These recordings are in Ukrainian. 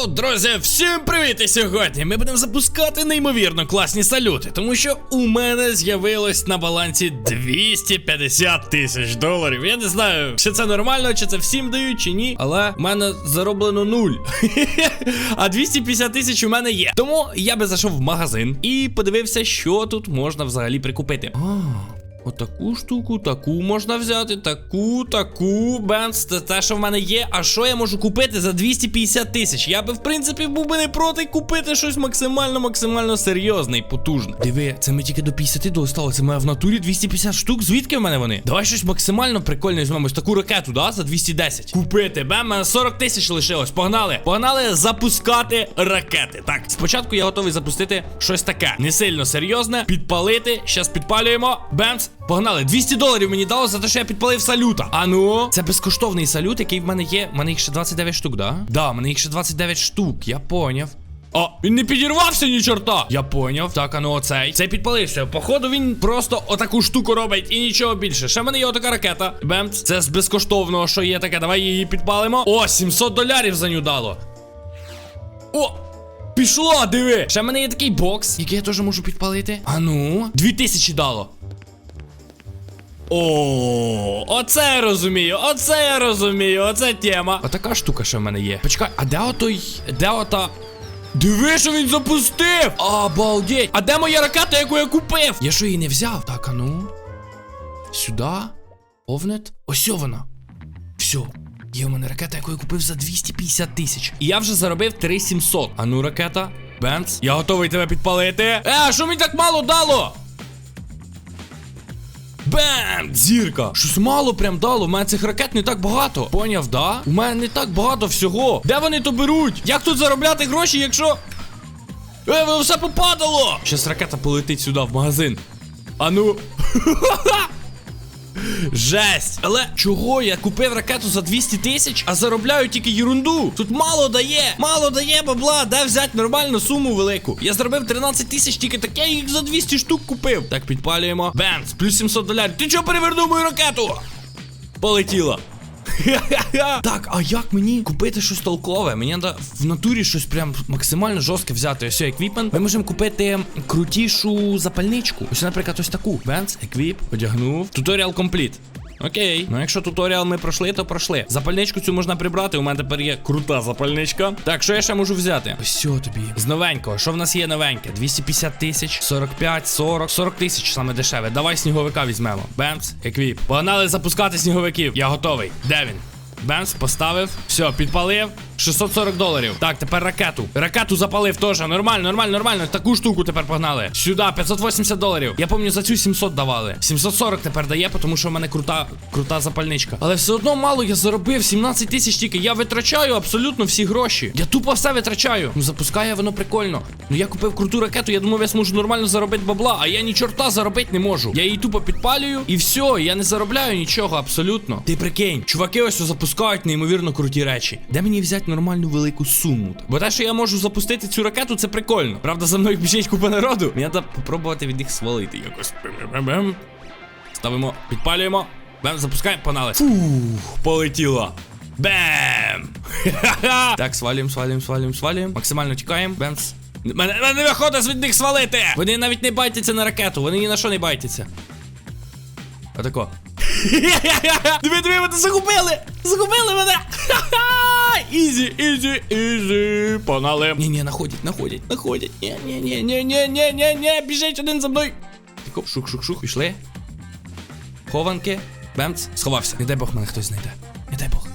Йоу, друзі, всім привіт! І сьогодні ми будемо запускати неймовірно класні салюти, тому що у мене з'явилось на балансі 250 тисяч доларів. Я не знаю, чи це нормально, чи це всім дають, чи ні. Але в мене зароблено нуль. А 250 тисяч у мене є. Тому я би зайшов в магазин і подивився, що тут можна взагалі прикупити. Отаку штуку, таку можна взяти, таку, таку. Бенц, це те, що в мене є. А що я можу купити за 250 тисяч? Я би, в принципі, був би не проти купити щось максимально, максимально серйозне і потужне. Диви, це ми тільки до 50 достали. Це має в натурі 250 штук. Звідки в мене вони? Давай щось максимально прикольне візьмемо. Ось таку ракету, да, за 210. Купити. Бем, мене 40 тисяч лишилось. Погнали. Погнали запускати ракети. Так, спочатку я готовий запустити щось таке. Не сильно серйозне. Підпалити. Щас підпалюємо. Бемц. Погнали, 200 доларів мені дало за те, що я підпалив салюта. А ну, це безкоштовний салют, який в мене є. У мене їх ще 29 штук, да? Да, в мене їх ще 29 штук, я поняв. О, він не підірвався ні чорта. Я поняв. Так, а ну оцей. Цей підпалився. Походу, він просто отаку штуку робить і нічого більше. Ще в мене є отака ракета. Бемц. Це з безкоштовного, що є таке. Давай її підпалимо. О, 700 долярів за ню дало. О! Пішло, диви! Ще в мене є такий бокс, який я теж можу підпалити. А ну, 2000 дало. О, оце я розумію, оце я розумію, оце тема. Отака штука, що в мене є. Почекай, а де отой. Де ота. Диви, що він запустив! Обалдеть! А де моя ракета, яку я купив? Я що її не взяв? Так, а ну. Сюди. Овнет. Ось вона. Все. Є у мене ракета, яку я купив за 250 тисяч. І я вже заробив 3700. А ну, ракета. Бенц. Я готовий тебе підпалити. Е, а що мені так мало дало? Бем! Зірка! Щось мало прям дало. У мене цих ракет не так багато. Поняв, да? У мене не так багато всього. Де вони то беруть? Як тут заробляти гроші, якщо. Е, воно все попадало! Щас ракета полетить сюди в магазин. А ну. Жесть! Але чого я купив ракету за 200 тисяч, а заробляю тільки ерунду? Тут мало дає, мало дає бабла, де взяти нормальну суму велику. Я заробив 13 тисяч, тільки таке їх за 200 штук купив. Так, підпалюємо. Бенц, плюс 700 долярів. Ти чого перевернув мою ракету? Полетіла. Так, а як мені купити щось толкове? Мені треба в натурі щось прям максимально жорстке взяти. Ось еквіпмент. Ми можемо купити крутішу запальничку. Ось, наприклад, ось таку. Венс, еквіп, одягнув. Туторіал компліт. Окей, ну якщо туторіал ми пройшли, то пройшли. Запальничку цю можна прибрати. У мене тепер є крута запальничка. Так, що я ще можу взяти? Все тобі. З новенького. Що в нас є новеньке? 250 тисяч, 45, 40, 40 тисяч саме дешеве. Давай сніговика візьмемо. Бемс, еквіп. Погнали запускати сніговиків. Я готовий. Де він? Бемс, поставив. Все, підпалив. 640 доларів. Так, тепер ракету. Ракету запалив теж. Нормально, нормально, нормально. Таку штуку тепер погнали. Сюди, 580 доларів. Я пам'ятаю, за цю 700 давали. 740 тепер дає, тому що в мене крута, крута запальничка. Але все одно мало я заробив. 17 тисяч тільки. Я витрачаю абсолютно всі гроші. Я тупо все витрачаю. Ну запускає воно прикольно. Ну я купив круту ракету, я думав, я зможу нормально заробити бабла, а я ні чорта заробити не можу. Я її тупо підпалюю і все, я не заробляю нічого абсолютно. Ти прикинь, чуваки ось запускають неймовірно круті речі. Де мені взяти нормальну велику суму? Бо те, що я можу запустити цю ракету, це прикольно. Правда, за мною біжить купа народу. Мені треба попробувати від них свалити якось. Бем-бем-бем. Ставимо, підпалюємо. Бем, запускаємо, погнали. Фух, полетіло. Бем! Так, свалюємо, свалюємо, свалюємо, свалюємо. Максимально тікаємо. Бемс. Мене, мене не виходить від них свалити! Вони навіть не байтяться на ракету, вони ні на що не байтяться. Отако. Диви, диви, мене загубили! Загубили мене! Ізі, ізі, ізі. Погнали. Ні, ні, находять, находять, находять. Ні, ні, ні, ні, ні, ні, ні, ні, біжить один за мною. Тако, шух, шух, шух, пішли. Хованки. Бемц, сховався. Не дай Бог мене хтось знайде. Не дай Бог.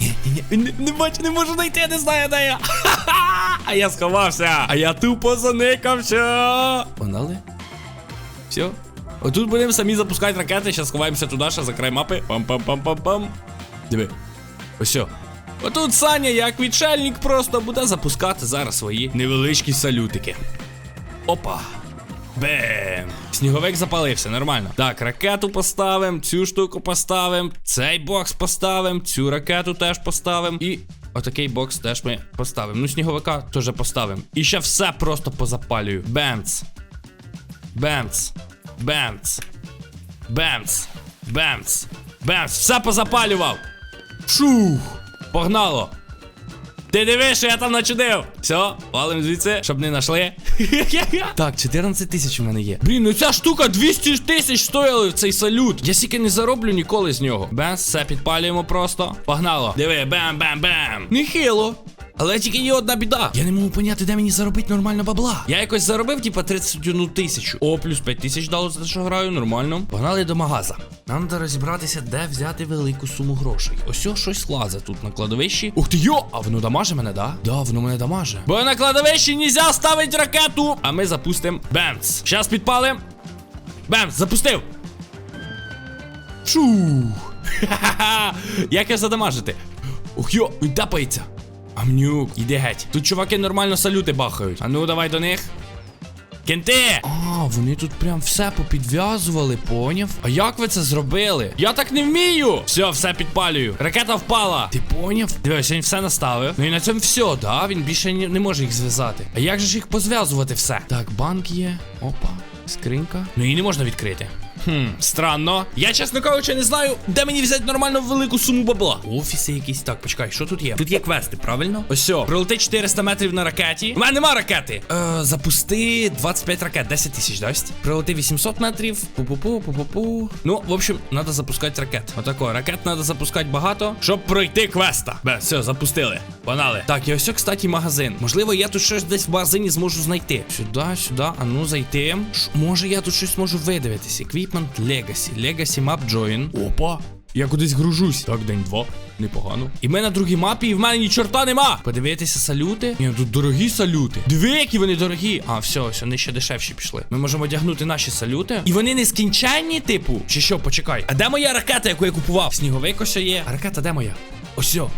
Ні, ні, ні, не, не бачу, не можу знайти, я не знаю, де я. А я сховався. А я тупо заникався. Погнали. Все. Отут будемо самі запускати ракети, зараз сховаємося туди, ще за край мапи. Пам-пам-пам-пам-пам. Диви. Ось все. Отут Саня, як відшельник, просто буде запускати зараз свої невеличкі салютики. Опа. Бем! Сніговик запалився, нормально. Так, ракету поставимо, цю штуку поставимо, цей бокс поставимо, цю ракету теж поставимо. І отакий бокс теж ми поставимо. Ну, сніговика теж поставимо. І ще все просто позапалюю. Бемц. Бемц. Бемц. Бемц. Бемц. Бемц. Все позапалював. Шух. Погнало. Ти диви, що я там начудив. Все, валим звідси, щоб не знайшли. так, 14 тисяч у мене є. Блін, ну ця штука 200 тисяч стоїла в цей салют. Я стільки не зароблю ніколи з нього. Бенс, все підпалюємо просто. Погнало. Диви, бем-бем-бем. Нехило. Але тільки є одна біда. Я не можу поняти, де мені заробити нормально бабла. Я якось заробив, типа 31 тисячу. О, плюс 5 тисяч дало за те, що граю, нормально. Погнали до магаза. Нам треба розібратися, де взяти велику суму грошей. Ось щось лазить тут на кладовищі. Ух ти йо! А воно дамаже мене, да? Да, воно мене дамаже. Бо на кладовищі нельзя ставити ракету. А ми запустимо бемц. Щас підпалим. Бемц, запустив. Фух. Ха-ха-ха. Як його задамажити? Ух йо, він тапається. Амнюк, іди геть. Тут чуваки нормально салюти бахають. А ну давай до них. Кенти! А, вони тут прям все попідв'язували, поняв? А як ви це зробили? Я так не вмію! Все, все підпалюю. Ракета впала. Ти поняв? Дивись, він все наставив. Ну і на цьому все, да? Він більше не, не може їх зв'язати. А як же ж їх позв'язувати все? Так, банк є. Опа, скринька. Ну її не можна відкрити. Хм, странно. Я, чесно кажучи, не знаю, де мені взяти нормально велику суму бабла. Офіси якісь. Так, почекай, що тут є? Тут є квести, правильно? Ось все. Пролети 400 метрів на ракеті. У мене нема ракети. Е, запусти 25 ракет, 10 тисяч дасть. Прилети 800 метрів. Пу-пу-пу, пу-пу-пу. Ну, в общем, треба запускати ракет. Отако, ракет треба запускати багато, щоб пройти квеста. Бе, все, запустили. Погнали. Так, і ось, кстати, магазин. Можливо, я тут щось десь в магазині зможу знайти. Сюди, сюди, а ну зайти. Ш, може, я тут щось можу видивитись. Equipment Legacy. Legacy Map Join. Опа. Я кудись гружусь. Так, день два. Непогано. І ми на другій мапі, і в мене ні чорта нема. Подивитися салюти. Ні, тут дорогі салюти. Диви, які вони дорогі. А, все, все, вони ще дешевші пішли. Ми можемо одягнути наші салюти. І вони не скінченні, типу. Чи що, почекай. А де моя ракета, яку я купував? Сніговик ось є. А ракета де моя? Ось. о.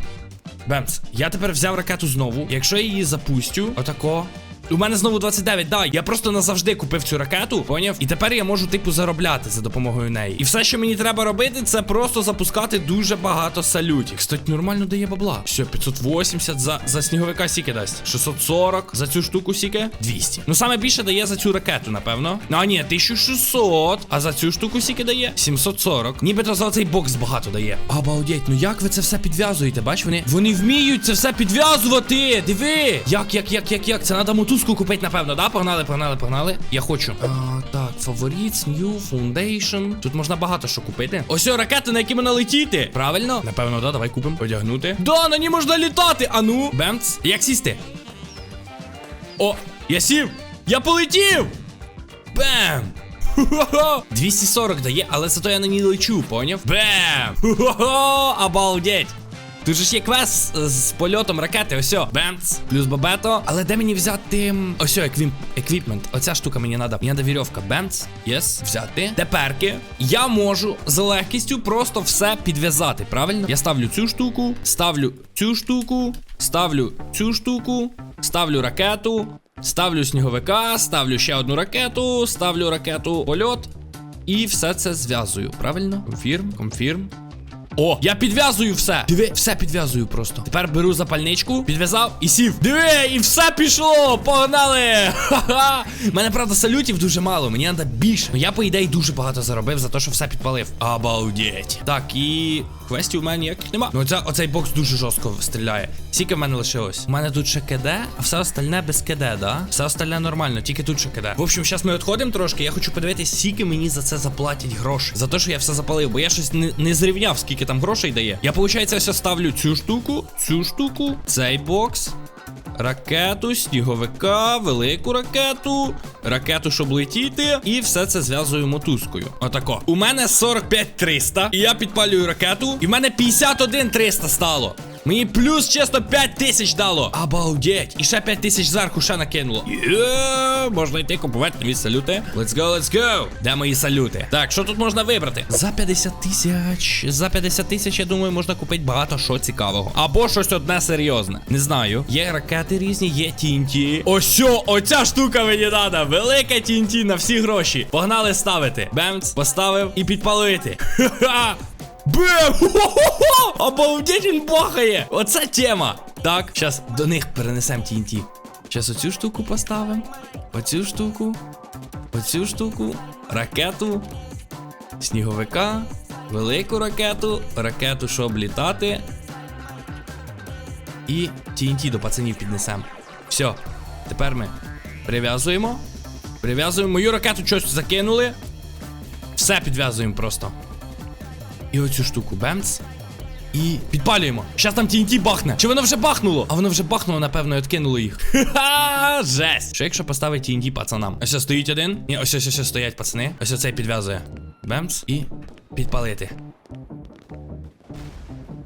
Бемц, я тепер взяв ракету знову. Якщо я її запустю, отако. У мене знову 29, да. Я просто назавжди купив цю ракету, поняв? І тепер я можу, типу, заробляти за допомогою неї. І все, що мені треба робити, це просто запускати дуже багато салютів. Кстати, нормально дає бабла. Все, 580 за, за сніговика сіки дасть. 640 за цю штуку сіки 200. Ну саме більше дає за цю ракету, напевно. Ну а ні, 1600. А за цю штуку сіки дає 740. Нібито за цей бокс багато дає. Обалдеть, ну як ви це все підв'язуєте? Бач, вони вони вміють це все підв'язувати. Диви! Як, як, як, як, як? Це треба мотузку купити, напевно, да? Погнали, погнали, погнали. Я хочу. А, так, фаворіт, new, foundation. Тут можна багато що купити. Ось ракети, на які можна летіти. Правильно? Напевно, да, давай купимо. Одягнути. Да, на ній можна літати. А ну. Бемц. Як сісти? О, я сів! Я полетів! Бем! 240 дає, але зато я на ній лечу, поняв? Бем! Обалдеть! Тут же ж є квест з, польотом ракети, ось о, бемц, плюс бабето. Але де мені взяти. Ось еквіп, еквіпмент. Оця штука мені треба. Мені треба вірьовка. Бемц, єс, взяти. Теперки я можу з легкістю просто все підв'язати. Правильно? Я ставлю цю штуку, ставлю цю штуку, ставлю цю штуку, ставлю ракету, ставлю сніговика, ставлю ще одну ракету, ставлю ракету польот. І все це зв'язую. Правильно? Конфірм, конфірм. О, я підв'язую все. Диви, все підв'язую просто. Тепер беру запальничку, підв'язав і сів. Диви, і все пішло. Погнали! Ха-ха! Мене, правда, салютів дуже мало, мені треба більше. Ну я, по ідеї, дуже багато заробив за те, що все підпалив. Обалдеть. Так, і квестів у мене ніяких нема. Ну, оця, оцей бокс дуже жорстко стріляє. Скільки в мене лишилось? У мене тут ще КД, а все остальне без КД, да? Все остальне нормально, тільки тут ще КД. В общем, зараз ми відходимо трошки. Я хочу подивитися, скільки мені за це заплатять грошей. За те, що я все запалив, бо я щось не, не зрівняв, скільки там грошей дає. Я, виходить, ось ставлю цю штуку, цю штуку, цей бокс. Ракету, сніговика, велику ракету, ракету, щоб летіти, і все це зв'язую мотузкою. Отако. У мене 45 300, і я підпалюю ракету, і в мене 51 300 стало. Мені плюс чесно 5 тисяч дало. Обалдеть. І ще 5 тисяч зверху ще накинуло. Можна йти купувати нові салюти. Let's go, let's go. Де мої салюти? Так, що тут можна вибрати? За 50 тисяч. За 50 тисяч, я думаю, можна купити багато що цікавого. Або щось одне серйозне. Не знаю. Є ракети різні, є TNT. Ось оця штука мені треба. Велика TNT на всі гроші. Погнали ставити. Бемц, поставив і підпалити. Ха-ха! Бем! Хо-хо-хо! Обалдеть він бахає! Оце тема! Так, зараз до них перенесемо TNT. Зараз оцю штуку поставимо. Оцю штуку. Оцю штуку. Ракету. Сніговика. Велику ракету. Ракету, щоб літати. І TNT до пацанів піднесемо. Все. Тепер ми прив'язуємо. Прив'язуємо. Мою ракету щось закинули. Все підв'язуємо просто. І оцю штуку бемц. І підпалюємо. Щас там TNT бахне. Чи воно вже бахнуло? А воно вже бахнуло, напевно, і откинуло їх. Ха-ха, жесть. Що якщо поставити TNT пацанам? Ось стоїть один. Ні, ось ось ось стоять пацани. Ось оцей підв'язує. Бемц і підпалити.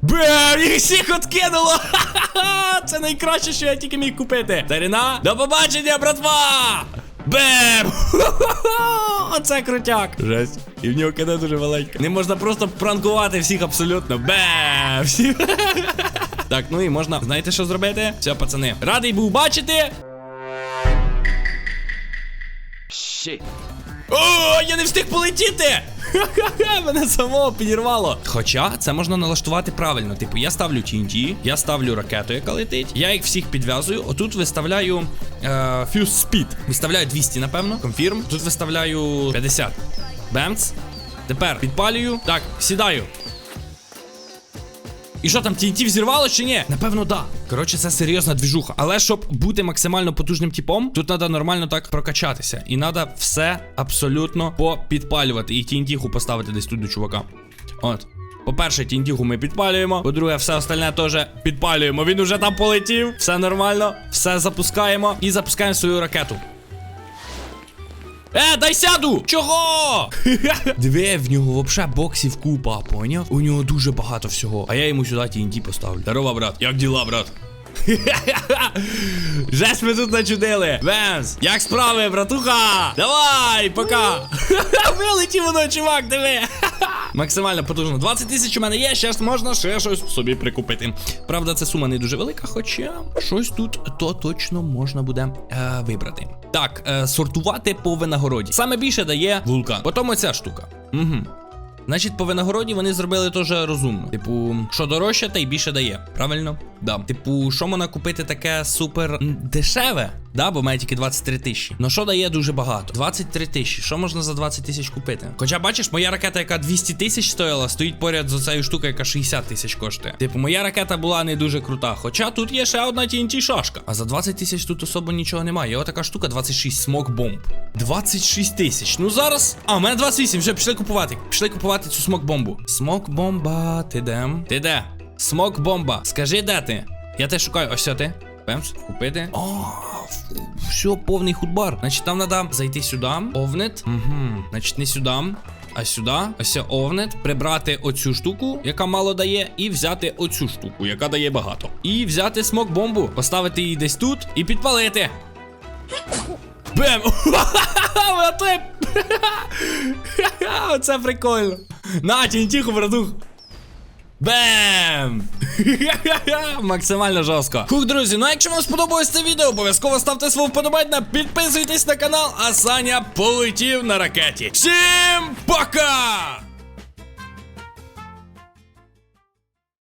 Бем! Їх всіх откинуло! Ха-ха-ха! Це найкраще, що я тільки міг купити. Старина, до побачення, братва! Бем! Ху-ху-ху! Оце крутяк! Жесть. І в нього киде дуже велика. Не можна просто пранкувати всіх абсолютно. Бе! Всі... Так, ну і можна, знаєте, що зробити? Все, пацани. Радий був бачити. О, я не встиг полетіти! Мене самого підірвало. Хоча це можна налаштувати правильно. Типу, я ставлю TNT, я ставлю ракету, яка летить. Я їх всіх підв'язую. Отут виставляю е, Fuse Speed. Виставляю 200, напевно. Confirm. Тут виставляю 50. Бемц. Тепер підпалюю. Так, сідаю. І що там, TNT взірвало чи ні? Напевно, да. Коротше, це серйозна двіжуха. Але щоб бути максимально потужним типом, тут треба нормально так прокачатися. І треба все абсолютно попідпалювати. І TNT-ху поставити десь тут до чувака. От. По-перше, тінтіху ми підпалюємо. По-друге, все остальне теж підпалюємо. Він уже там полетів. Все нормально. Все запускаємо. І запускаємо свою ракету. Е, дай сяду! Чого? Дві, в нього вообще боксів купа, поняв? У нього дуже багато всього. А я йому сюди TNT поставлю. Здорово, брат. Як діла, брат? Жесть ми тут начудили. Венс, як справи, братуха? Давай, пока. Вилетів воно, чувак, диви. Максимально потужно. 20 тисяч у мене є, зараз можна ще щось собі прикупити. Правда, це сума не дуже велика, хоча щось тут то точно можна буде е, вибрати. Так, е, сортувати по винагороді. Саме більше дає вулкан. Потім оця штука. Угу. Значить, по винагороді вони зробили теж розумно. Типу, що дорожче, та й більше дає. Правильно? Да. Типу, що можна купити таке супер дешеве? Да, бо має тільки 23 тисячі. Ну що дає дуже багато? 23 тисячі. Що можна за 20 тисяч купити? Хоча бачиш, моя ракета, яка 200 тисяч стоїла, стоїть поряд з цією штукою, яка 60 тисяч коштує. Типу, моя ракета була не дуже крута. Хоча тут є ще одна TNT шашка. А за 20 тисяч тут особо нічого немає. Є отака штука 26 смок бомб. 26 тисяч. Ну зараз. А, у мене 28. Вже пішли купувати. Пішли купувати цю смок бомбу. Смок бомба, ти де? Ти де? Смок бомба. Скажи, де ти? Я тебе шукаю. Ось ти. Пемс, купити. О, все, повний худбар. Значить, там треба зайти сюди. Овнет. Угу. Значить, не сюди. А сюди, ось овнет, прибрати оцю штуку, яка мало дає, і взяти оцю штуку, яка дає багато. І взяти смок бомбу, поставити її десь тут і підпалити. Бем! Оце... Оце прикольно. На, тінтіху, братух. Бем! Максимально жорстко. Хух, друзі, ну якщо вам сподобалось це відео, обов'язково ставте свою вподобання, підписуйтесь на канал, а Саня полетів на ракеті. Всім пока!